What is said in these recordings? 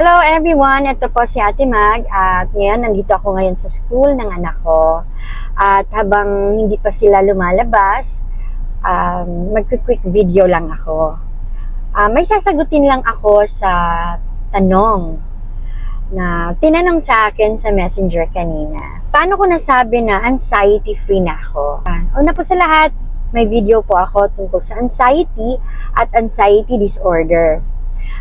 Hello everyone, ito po si Ate Mag at ngayon nandito ako ngayon sa school ng anak ko. At habang hindi pa sila lumalabas, um, magka-quick video lang ako. Ah, may sasagutin lang ako sa tanong na tinanong sa akin sa messenger kanina. Paano ko nasabi na anxiety free na ako? Ah, una po sa lahat, may video po ako tungkol sa anxiety at anxiety disorder.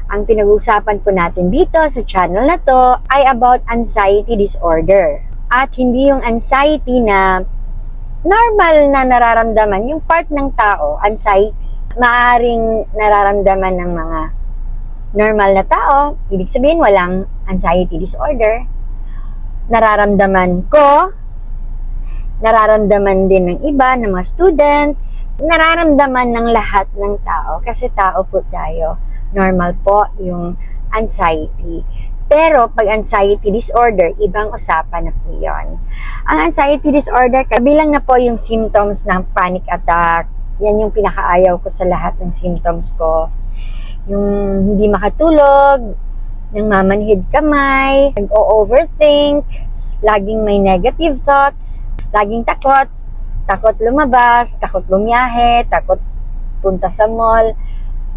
Ang pinag-uusapan po natin dito sa channel na to ay about anxiety disorder. At hindi yung anxiety na normal na nararamdaman, yung part ng tao, anxiety, maaring nararamdaman ng mga normal na tao, ibig sabihin walang anxiety disorder, nararamdaman ko, nararamdaman din ng iba, ng mga students, nararamdaman ng lahat ng tao kasi tao po tayo normal po yung anxiety. Pero pag anxiety disorder, ibang usapan na po yon. Ang anxiety disorder, kabilang na po yung symptoms ng panic attack. Yan yung pinakaayaw ko sa lahat ng symptoms ko. Yung hindi makatulog, nang mamanhid kamay, nag-overthink, laging may negative thoughts, laging takot, takot lumabas, takot bumiyahe, takot punta sa mall,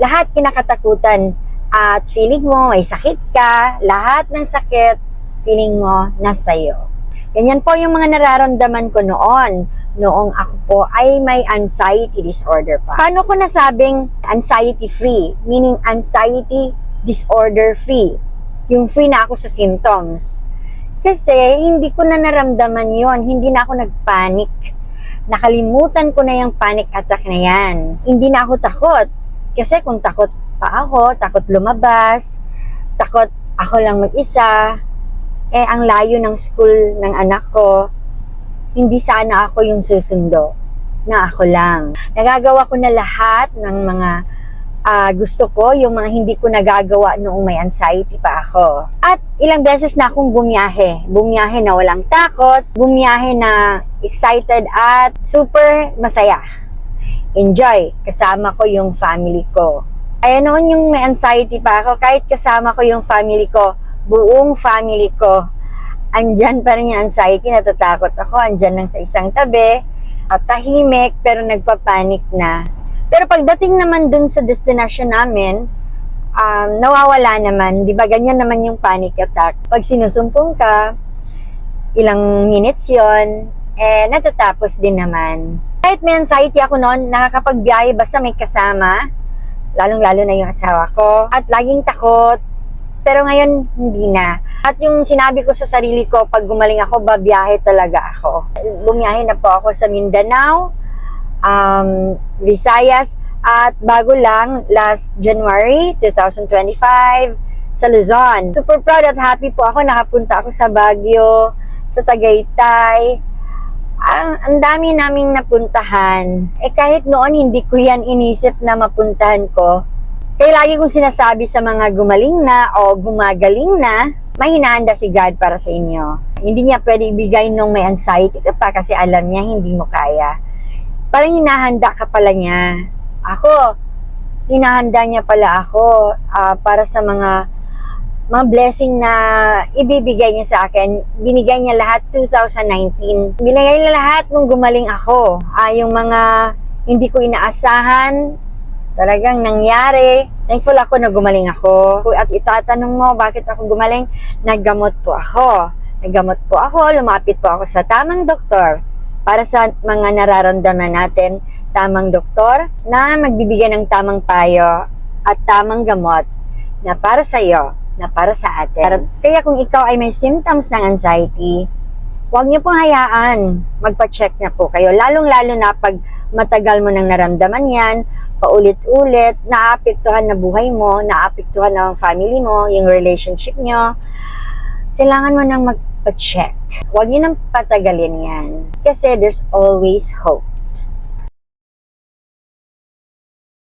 lahat kinakatakutan at feeling mo may sakit ka, lahat ng sakit, feeling mo nasa iyo. Ganyan po yung mga nararamdaman ko noon, noong ako po ay may anxiety disorder pa. Paano ko nasabing anxiety free? Meaning anxiety disorder free. Yung free na ako sa symptoms. Kasi hindi ko na naramdaman yon, hindi na ako nagpanic. Nakalimutan ko na yung panic attack na yan. Hindi na ako takot kasi kung takot pa ako, takot lumabas, takot ako lang mag-isa, eh ang layo ng school ng anak ko, hindi sana ako yung susundo na ako lang. Nagagawa ko na lahat ng mga ah, gusto ko, yung mga hindi ko nagagawa noong may anxiety pa ako. At ilang beses na akong bumiyahe. Bumiyahe na walang takot, bumiyahe na excited at super masaya enjoy. Kasama ko yung family ko. Kaya noon yung may anxiety pa ako, kahit kasama ko yung family ko, buong family ko, andyan pa rin yung anxiety, natatakot ako, andyan lang sa isang tabi, at tahimik, pero nagpapanik na. Pero pagdating naman dun sa destination namin, um, nawawala naman. Di ba ganyan naman yung panic attack. Pag sinusumpong ka, ilang minutes yon eh natatapos din naman. Kahit may anxiety ako noon, nakakapagbiyahe basta may kasama, lalong-lalo na yung asawa ko, at laging takot, pero ngayon, hindi na. At yung sinabi ko sa sarili ko, pag gumaling ako, babiyahe talaga ako. Bumiyahe na po ako sa Mindanao, um, Visayas, at bago lang, last January 2025, sa Luzon. Super proud at happy po ako. Nakapunta ako sa Baguio, sa Tagaytay, ang, ang dami naming napuntahan. Eh kahit noon hindi ko yan inisip na mapuntahan ko. Kaya lagi kong sinasabi sa mga gumaling na o gumagaling na, may si God para sa inyo. Hindi niya pwede ibigay nung may anxiety ka pa kasi alam niya hindi mo kaya. Parang hinahanda ka pala niya. Ako, hinahanda niya pala ako ah, para sa mga mga blessing na ibibigay niya sa akin. Binigay niya lahat 2019. Binigay niya lahat nung gumaling ako. Ah, yung mga hindi ko inaasahan, talagang nangyari. Thankful ako na gumaling ako. At itatanong mo, bakit ako gumaling? Naggamot po ako. Naggamot po ako, lumapit po ako sa tamang doktor para sa mga nararamdaman natin, tamang doktor na magbibigay ng tamang payo at tamang gamot na para sa iyo na para sa atin. Kaya kung ikaw ay may symptoms ng anxiety, huwag niyo pong hayaan. Magpa-check na po kayo. Lalong-lalo na pag matagal mo nang naramdaman yan, paulit-ulit, naapektuhan na buhay mo, naapektuhan na ang family mo, yung relationship nyo, kailangan mo nang magpa-check. Huwag niyo nang patagalin yan. Kasi there's always hope.